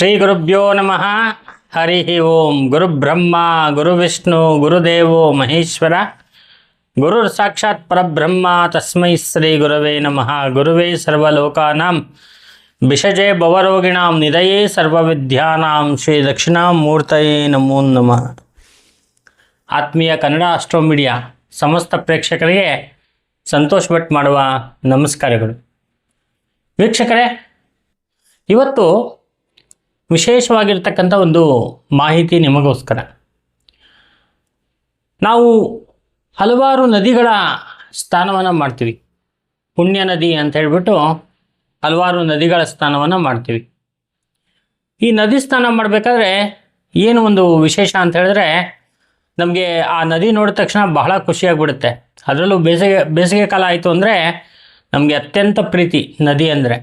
ಶ್ರೀ ಗುರುಭ್ಯೋ ನಮಃ. ಹರಿ ಓಂ. ಗುರುಬ್ರಹ್ಮ ಗುರುವಿಷ್ಣು ಗುರುದೇವೋ ಮಹೇಶ್ವರ. ಗುರುರ್ ಸಾಕ್ಷಾತ್ ಪರಬ್ರಹ್ಮ. ತಸ್ಮೈ ಶ್ರೀ ಗುರವೇ ನಮಃ. ಗುರುವೇ ಸರ್ವಲೋಕಾನಾಂ. ಬಿಷಜೆ ಭವರೋಗಿಣಾಂ. ನಿಧಯೇ ಸರ್ವವಿದ್ಯಾನಾಂ. ಶ್ರೀ ದಕ್ಷಿಣಾಮೂರ್ತಯೇ ನಮೋ ನಮಃ. ಆತ್ಮೀಯ ಕನ್ನಡ ಅಸ್ಟ್ರೋ ಮೀಡಿಯಾ ಸಮಸ್ತ ಪ್ರೇಕ್ಷಕರಿಗೆ ಸಂತೋಷ್ ಭಟ್ ಮಾಡುವ ನಮಸ್ಕಾರಗಳು. ವೀಕ್ಷಕರೇ, ಇವತ್ತು ವಿಶೇಷವಾಗಿರ್ತಕ್ಕಂಥ ಒಂದು ಮಾಹಿತಿ ನಿಮಗೋಸ್ಕರ. ನಾವು ಹಲವಾರು ನದಿಗಳ ಸ್ಥಾನವನ್ನು ಮಾಡ್ತೀವಿ. ಪುಣ್ಯ ನದಿ ಅಂತ ಹೇಳ್ಬಿಟ್ಟು ಹಲವಾರು ನದಿಗಳ ಸ್ಥಾನವನ್ನು ಮಾಡ್ತೀವಿ. ಈ ನದಿ ಸ್ನಾನ ಮಾಡಬೇಕಾದ್ರೆ ಏನು ಒಂದು ವಿಶೇಷ ಅಂತ ಹೇಳಿದ್ರೆ ನಮಗೆ ಆ ನದಿ ನೋಡಿದ ತಕ್ಷಣ ಬಹಳ ಖುಷಿಯಾಗ್ಬಿಡುತ್ತೆ ಅದರಲ್ಲೂ ಬೇಸಿಗೆ ಬೇಸಿಗೆ ಕಾಲ ಆಯಿತು ಅಂದರೆ ನಮಗೆ ಅತ್ಯಂತ ಪ್ರೀತಿ ನದಿ ಅಂದರೆ.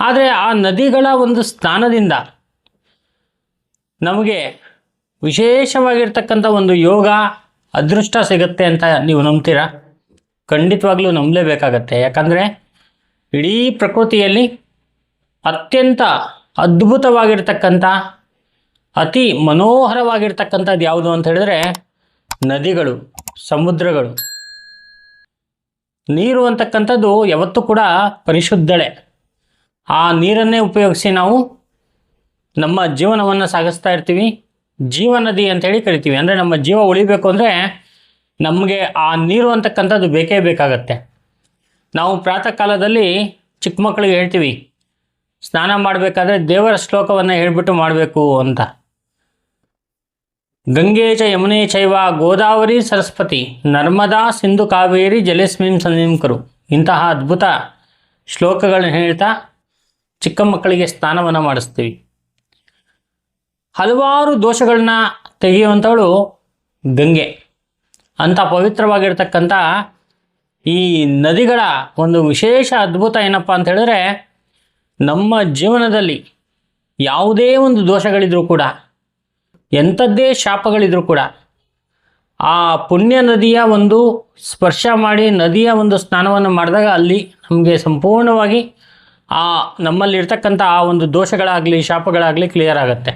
ಆದರೆ ಆ ನದಿಗಳ ಒಂದು ಸ್ಥಾನದಿಂದ ನಮಗೆ ವಿಶೇಷವಾಗಿರ್ತಕ್ಕಂಥ ಒಂದು ಯೋಗ ಅದೃಷ್ಟ ಸಿಗುತ್ತೆ ಅಂತ ನೀವು ನಂಬ್ತೀರಾ? ಖಂಡಿತವಾಗ್ಲೂ ನಂಬಲೇಬೇಕಾಗತ್ತೆ. ಯಾಕಂದರೆ ಇಡೀ ಪ್ರಕೃತಿಯಲ್ಲಿ ಅತ್ಯಂತ ಅದ್ಭುತವಾಗಿರ್ತಕ್ಕಂಥ, ಅತಿ ಮನೋಹರವಾಗಿರ್ತಕ್ಕಂಥದ್ದು ಯಾವುದು ಅಂತ ಹೇಳಿದ್ರೆ ನದಿಗಳು, ಸಮುದ್ರಗಳು. ನೀರು ಅಂತಕ್ಕಂಥದ್ದು ಯಾವತ್ತೂ ಕೂಡ ಪರಿಶುದ್ಧಳೆ. ಆ ನೀರನ್ನೇ ಉಪಯೋಗಿಸಿ ನಾವು ನಮ್ಮ ಜೀವನವನ್ನು ಸಾಗಿಸ್ತಾ ಇರ್ತೀವಿ. ಜೀವನದಿ ಅಂತೇಳಿ ಕರಿತೀವಿ. ಅಂದರೆ ನಮ್ಮ ಜೀವ ಉಳಿಬೇಕು ಅಂದರೆ ನಮಗೆ ಆ ನೀರು ಅಂತಕ್ಕಂಥದ್ದು ಬೇಕೇ ಬೇಕಾಗತ್ತೆ. ನಾವು ಪ್ರಾತಃ ಕಾಲದಲ್ಲಿ ಚಿಕ್ಕ ಮಕ್ಕಳಿಗೆ ಹೇಳ್ತೀವಿ, ಸ್ನಾನ ಮಾಡಬೇಕಾದ್ರೆ ದೇವರ ಶ್ಲೋಕವನ್ನು ಹೇಳಿಬಿಟ್ಟು ಮಾಡಬೇಕು ಅಂತ. ಗಂಗೆ ಚ ಯಮುನೆ ಚೈವ ಗೋದಾವರಿ ಸರಸ್ವತಿ ನರ್ಮದಾ ಸಿಂಧು ಕಾವೇರಿ ಜಲೇಸ್ಮಿನ್ ಸಂಧಿಂಕರು ಇಂತಹ ಅದ್ಭುತ ಶ್ಲೋಕಗಳನ್ನ ಹೇಳ್ತಾ ಚಿಕ್ಕ ಮಕ್ಕಳಿಗೆ ಸ್ನಾನವನ್ನು ಮಾಡಿಸ್ತೀವಿ. ಹಲವಾರು ದೋಷಗಳನ್ನ ತೆಗೆಯುವಂಥವಳು ಗಂಗೆ. ಅಂಥ ಪವಿತ್ರವಾಗಿರ್ತಕ್ಕಂಥ ಈ ನದಿಗಳ ಒಂದು ವಿಶೇಷ ಅದ್ಭುತ ಏನಪ್ಪ ಅಂತ ಹೇಳಿದ್ರೆ, ನಮ್ಮ ಜೀವನದಲ್ಲಿ ಯಾವುದೇ ಒಂದು ದೋಷಗಳಿದ್ರೂ ಕೂಡ, ಎಂಥದ್ದೇ ಶಾಪಗಳಿದ್ರೂ ಕೂಡ, ಆ ಪುಣ್ಯ ನದಿಯ ಒಂದು ಸ್ಪರ್ಶ ಮಾಡಿ ನದಿಯ ಒಂದು ಸ್ನಾನವನ್ನು ಮಾಡಿದಾಗ ಅಲ್ಲಿ ನಮಗೆ ಸಂಪೂರ್ಣವಾಗಿ ಆ ನಮ್ಮಲ್ಲಿರ್ತಕ್ಕಂಥ ಆ ಒಂದು ದೋಷಗಳಾಗಲಿ, ಶಾಪಗಳಾಗಲಿ ಕ್ಲಿಯರ್ ಆಗುತ್ತೆ.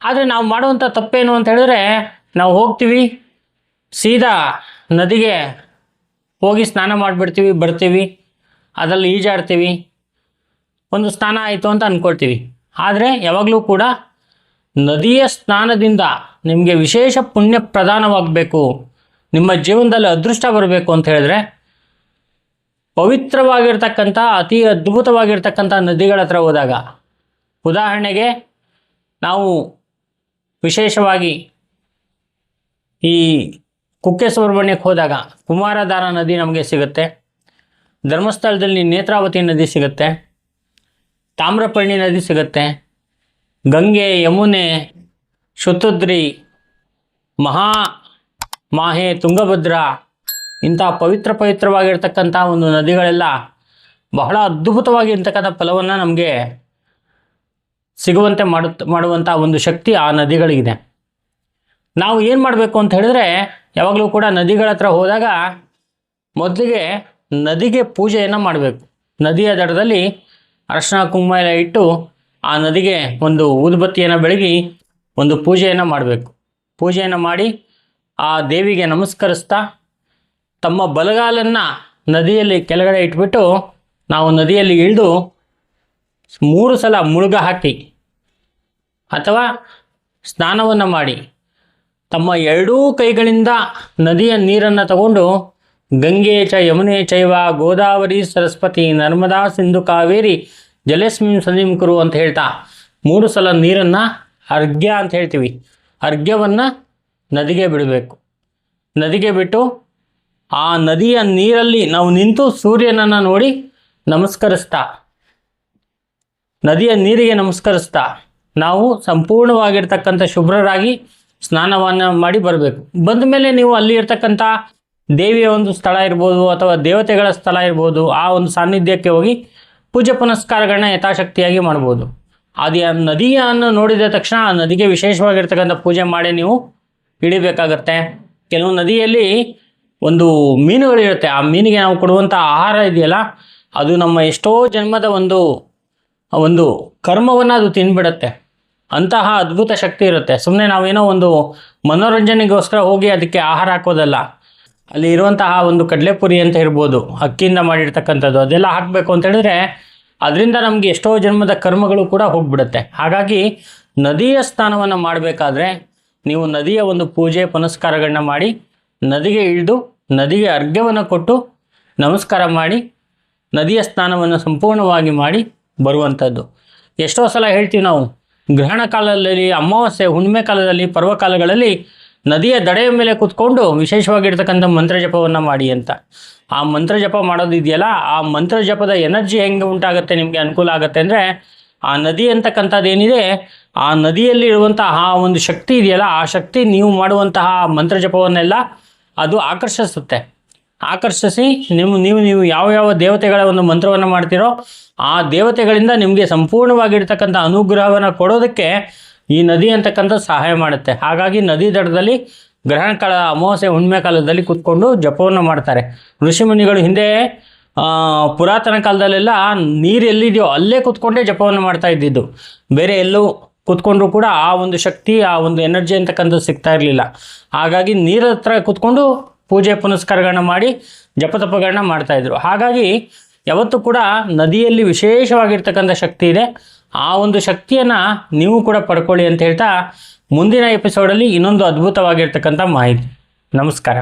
ಆದರೆ ನಾವು ಮಾಡುವಂಥ ತಪ್ಪೇನು ಅಂತ ಹೇಳಿದ್ರೆ, ನಾವು ಹೋಗ್ತೀವಿ, ಸೀದಾ ನದಿಗೆ ಹೋಗಿ ಸ್ನಾನ ಮಾಡಿಬಿಡ್ತೀವಿ, ಬರ್ತೀವಿ, ಅದರಲ್ಲಿ ಈಜಾಡ್ತೀವಿ, ಒಂದು ಸ್ನಾನ ಆಯಿತು ಅಂತ ಅಂದ್ಕೊಳ್ತೀವಿ ಆದರೆ ಯಾವಾಗಲೂ ಕೂಡ ನದಿಯ ಸ್ನಾನದಿಂದ ನಿಮಗೆ ವಿಶೇಷ ಪುಣ್ಯ ಪ್ರದಾನವಾಗಬೇಕು, ನಿಮ್ಮ ಜೀವನದಲ್ಲಿ ಅದೃಷ್ಟ ಬರಬೇಕು ಅಂತ ಹೇಳಿದ್ರೆ ಪವಿತ್ರವಾಗಿರ್ತಕ್ಕಂಥ, ಅತಿ ಅದ್ಭುತವಾಗಿರ್ತಕ್ಕಂಥ ನದಿಗಳ ಹತ್ರ ಹೋದಾಗ, ಉದಾಹರಣೆಗೆ ನಾವು ವಿಶೇಷವಾಗಿ ಈ ಕುಕ್ಕೆ ಸುಬ್ರಹ್ಮಣ್ಯಕ್ಕೆ ಹೋದಾಗ ಕುಮಾರಧಾರ ನದಿ ನಮಗೆ ಸಿಗುತ್ತೆ, ಧರ್ಮಸ್ಥಳದಲ್ಲಿ ನೇತ್ರಾವತಿ ನದಿ ಸಿಗುತ್ತೆ ತಾಮ್ರಪರ್ಣಿ ನದಿ ಸಿಗುತ್ತೆ, ಗಂಗೆ, ಯಮುನೆ, ಶುತುದ್ರಿ, ಮಹಾ ಮಾಹೆ, ತುಂಗಭದ್ರಾ ಇಂಥ ಪವಿತ್ರ ಪವಿತ್ರವಾಗಿರ್ತಕ್ಕಂಥ ಒಂದು ನದಿಗಳೆಲ್ಲ ಬಹಳ ಅದ್ಭುತವಾಗಿರ್ತಕ್ಕಂಥ ಫಲವನ್ನು ನಮಗೆ ಸಿಗುವಂತೆ ಮಾಡುತ್ತ, ಮಾಡುವಂಥ ಒಂದು ಶಕ್ತಿ ಆ ನದಿಗಳಿಗಿದೆ. ನಾವು ಏನು ಮಾಡಬೇಕು ಅಂತ ಹೇಳಿದ್ರೆ ಯಾವಾಗಲೂ ಕೂಡ ನದಿಗಳ ಹತ್ರ ಹೋದಾಗ ಮೊದಲಿಗೆ ನದಿಗೆ ಪೂಜೆಯನ್ನು ಮಾಡಬೇಕು. ನದಿಯ ದಡದಲ್ಲಿ ಅರಶಿನ, ಕುಂಕುಮ ಎಲ್ಲ ಇಟ್ಟು ಆ ನದಿಗೆ ಒಂದು ಊದುಬತ್ತಿಯನ್ನು ಬೆಳಗಿ ಒಂದು ಪೂಜೆಯನ್ನು ಮಾಡಬೇಕು. ಪೂಜೆಯನ್ನು ಮಾಡಿ ಆ ದೇವಿಗೆ ನಮಸ್ಕರಿಸ್ತಾ ತಮ್ಮ ಬಲಗಾಲನ್ನು ನದಿಯಲ್ಲಿ ಕೆಳಗಡೆ ಇಟ್ಬಿಟ್ಟು ನಾವು ನದಿಯಲ್ಲಿ ಇಳಿದು ಮೂರು ಸಲ ಮುಳುಗ ಹಾಕಿ ಅಥವಾ ಸ್ನಾನವನ್ನು ಮಾಡಿ ತಮ್ಮ ಎರಡೂ ಕೈಗಳಿಂದ ನದಿಯ ನೀರನ್ನು ತಗೊಂಡು ಗಂಗೆ ಚ ಯಮುನೆ ಚೈವ, ಗೋದಾವರಿ, ಸರಸ್ವತಿ, ನರ್ಮದಾ, ಸಿಂಧು, ಕಾವೇರಿ ಜಲಸ್ಮಿನ್ ಸನಿಮುಖರು ಅಂತ ಹೇಳ್ತಾ ಮೂರು ಸಲ ನೀರನ್ನು ಅರ್ಘ್ಯ ಅಂತ ಹೇಳ್ತೀವಿ. ಅರ್ಘ್ಯವನ್ನು ನದಿಗೆ ಬಿಡಬೇಕು. ನದಿಗೆ ಬಿಟ್ಟು ಆ ನದಿಯ ನೀರಲ್ಲಿ ನಾವು ನಿಂತು ಸೂರ್ಯನನ್ನು ನೋಡಿ ನಮಸ್ಕರಿಸ್ತಾ. ನದಿಯ ನೀರಿಗೆ ನಮಸ್ಕರಿಸ್ತಾ. ನಾವು ಸಂಪೂರ್ಣವಾಗಿರ್ತಕ್ಕಂಥ ಶುಭ್ರರಾಗಿ ಸ್ನಾನವನ್ನು ಮಾಡಿ ಬರಬೇಕು. ಬಂದ ಮೇಲೆ ನೀವು ಅಲ್ಲಿ ಇರ್ತಕ್ಕಂಥ ದೇವಿಯ ಒಂದು ಸ್ಥಳ ಇರ್ಬೋದು ಅಥವಾ ದೇವತೆಗಳ ಸ್ಥಳ ಇರ್ಬೋದು, ಆ ಒಂದು ಸಾನ್ನಿಧ್ಯಕ್ಕೆ ಹೋಗಿ ಪೂಜೆ ಪುನಸ್ಕಾರಗಳನ್ನ ಯಥಾಶಕ್ತಿಯಾಗಿ ಮಾಡ್ಬೋದು. ಅದು ಆ ನದಿಯನ್ನು ನೋಡಿದ ತಕ್ಷಣ ಆ ನದಿಗೆ ವಿಶೇಷವಾಗಿರ್ತಕ್ಕಂಥ ಪೂಜೆ ಮಾಡಿ ನೀವು ಇಳಿಬೇಕಾಗತ್ತೆ. ಕೆಲವು ನದಿಯಲ್ಲಿ ಒಂದು ಮೀನುಗಳಿರುತ್ತೆ ಆ ಮೀನಿಗೆ ನಾವು ಕೊಡುವಂಥ ಆಹಾರ ಇದೆಯಲ್ಲ, ಅದು ನಮ್ಮ ಎಷ್ಟೋ ಜನ್ಮದ ಒಂದು ಒಂದು ಕರ್ಮವನ್ನು ಅದು ತಿನ್ಬಿಡುತ್ತೆ. ಅಂತಹ ಅದ್ಭುತ ಶಕ್ತಿ ಇರುತ್ತೆ. ಸುಮ್ಮನೆ ನಾವೇನೋ ಒಂದು ಮನೋರಂಜನೆಗೋಸ್ಕರ ಹೋಗಿ ಅದಕ್ಕೆ ಆಹಾರ ಹಾಕೋದಲ್ಲ. ಅಲ್ಲಿ ಇರುವಂತಹ ಒಂದು ಕಡಲೆಪುರಿ ಅಂತ ಇರ್ಬೋದು, ಅಕ್ಕಿಯಿಂದ ಮಾಡಿರ್ತಕ್ಕಂಥದ್ದು, ಅದೆಲ್ಲ ಹಾಕಬೇಕು ಅಂತ ಹೇಳಿದ್ರೆ ಅದರಿಂದ ನಮಗೆ ಎಷ್ಟೋ ಜನ್ಮದ ಕರ್ಮಗಳು ಕೂಡ ಹೋಗ್ಬಿಡುತ್ತೆ. ಹಾಗಾಗಿ ನದಿಯ ಸ್ನಾನವನ್ನು ಮಾಡಬೇಕಾದ್ರೆ ನೀವು ನದಿಯ ಒಂದು ಪೂಜೆ ಪುನಸ್ಕಾರಗಳನ್ನ ಮಾಡಿ ನದಿಗೆ ಇಳಿದು ನದಿಗೆ ಅರ್ಘ್ಯವನ್ನು ಕೊಟ್ಟು ನಮಸ್ಕಾರ ಮಾಡಿ, ನದಿಯ ಸ್ನಾನವನ್ನು ಸಂಪೂರ್ಣವಾಗಿ ಮಾಡಿ ಬರುವಂಥದ್ದು. ಎಷ್ಟೋ ಸಲ ಹೇಳ್ತೀವಿ ನಾವು, ಗ್ರಹಣ ಕಾಲದಲ್ಲಿ, ಅಮಾವಾಸ್ಯೆ, ಹುಣ್ಣಿಮೆ ಕಾಲದಲ್ಲಿ, ಪರ್ವಕಾಲಗಳಲ್ಲಿ ನದಿಯ ದಡೆಯ ಮೇಲೆ ಕೂತ್ಕೊಂಡು ವಿಶೇಷವಾಗಿರ್ತಕ್ಕಂಥ ಮಂತ್ರ ಜಪವನ್ನು ಮಾಡಿ ಅಂತ. ಆ ಮಂತ್ರ ಜಪ ಮಾಡೋದಿದೆಯಲ್ಲ ಆ ಮಂತ್ರ ಜಪದ ಎನರ್ಜಿ ಹೆಂಗೆ ಉಂಟಾಗುತ್ತೆ ನಿಮಗೆ ಅನುಕೂಲ ಆಗುತ್ತೆ ಅಂದರೆ, ಆ ನದಿ ಅಂತಕ್ಕಂಥದ್ದು ಏನಿದೆ ಆ ನದಿಯಲ್ಲಿ ಇರುವಂತಹ ಆ ಒಂದು ಶಕ್ತಿ ಇದೆಯಲ್ಲ, ಆ ಶಕ್ತಿ ನೀವು ಮಾಡುವಂತಹ ಮಂತ್ರ ಜಪವನ್ನೆಲ್ಲ ಅದು ಆಕರ್ಷಿಸುತ್ತೆ. ಆಕರ್ಷಿಸಿ ನಿಮ್ಮ ನೀವು ನೀವು ಯಾವ ಯಾವ ದೇವತೆಗಳ ಒಂದು ಮಂತ್ರವನ್ನು ಮಾಡ್ತೀರೋ ಆ ದೇವತೆಗಳಿಂದ ನಿಮಗೆ ಸಂಪೂರ್ಣವಾಗಿರ್ತಕ್ಕಂಥ ಅನುಗ್ರಹವನ್ನು ಕೊಡೋದಕ್ಕೆ ಈ ನದಿ ಅಂತಕ್ಕಂಥ ಸಹಾಯ ಮಾಡುತ್ತೆ. ಹಾಗಾಗಿ ನದಿ ದಡದಲ್ಲಿ ಗ್ರಹಣ ಕಾಲ, ಅಮಾವಾಸ್ಯೆ, ಹುಣ್ಣಿಮೆ ಕಾಲದಲ್ಲಿ ಕೂತ್ಕೊಂಡು ಜಪವನ್ನು ಮಾಡ್ತಾರೆ. ಋಷಿಮುನಿಗಳು ಹಿಂದೆ ಪುರಾತನ ಕಾಲದಲ್ಲೆಲ್ಲ ನೀರು ಎಲ್ಲಿದೆಯೋ ಅಲ್ಲೇ ಕೂತ್ಕೊಂಡೇ ಜಪವನ್ನು ಮಾಡ್ತಾ ಇದ್ದಿದ್ದು. ಬೇರೆ ಎಲ್ಲೂ ಕೂತ್ಕೊಂಡ್ರು ಕೂಡ ಆ ಒಂದು ಶಕ್ತಿ, ಆ ಒಂದು ಎನರ್ಜಿ ಅಂತಕ್ಕಂಥದ್ದು ಸಿಗ್ತಾ ಇರಲಿಲ್ಲ. ಹಾಗಾಗಿ ನೀರ ಹತ್ರ ಕೂತ್ಕೊಂಡು ಪೂಜೆ ಪುನಸ್ಕಾರಗಳನ್ನ ಮಾಡಿ ಜಪತಪಗಳನ್ನ ಮಾಡ್ತಾ ಇದ್ರು. ಹಾಗಾಗಿ ಯಾವತ್ತೂ ಕೂಡ ನದಿಯಲ್ಲಿ ವಿಶೇಷವಾಗಿರ್ತಕ್ಕಂಥ ಶಕ್ತಿ ಇದೆ. ಆ ಒಂದು ಶಕ್ತಿಯನ್ನು ನೀವು ಕೂಡ ಪಡ್ಕೊಳ್ಳಿ ಅಂತ ಹೇಳ್ತಾ ಮುಂದಿನ ಎಪಿಸೋಡಲ್ಲಿ ಇನ್ನೊಂದು ಅದ್ಭುತವಾಗಿರ್ತಕ್ಕಂಥ ಮಾಹಿತಿ. ನಮಸ್ಕಾರ.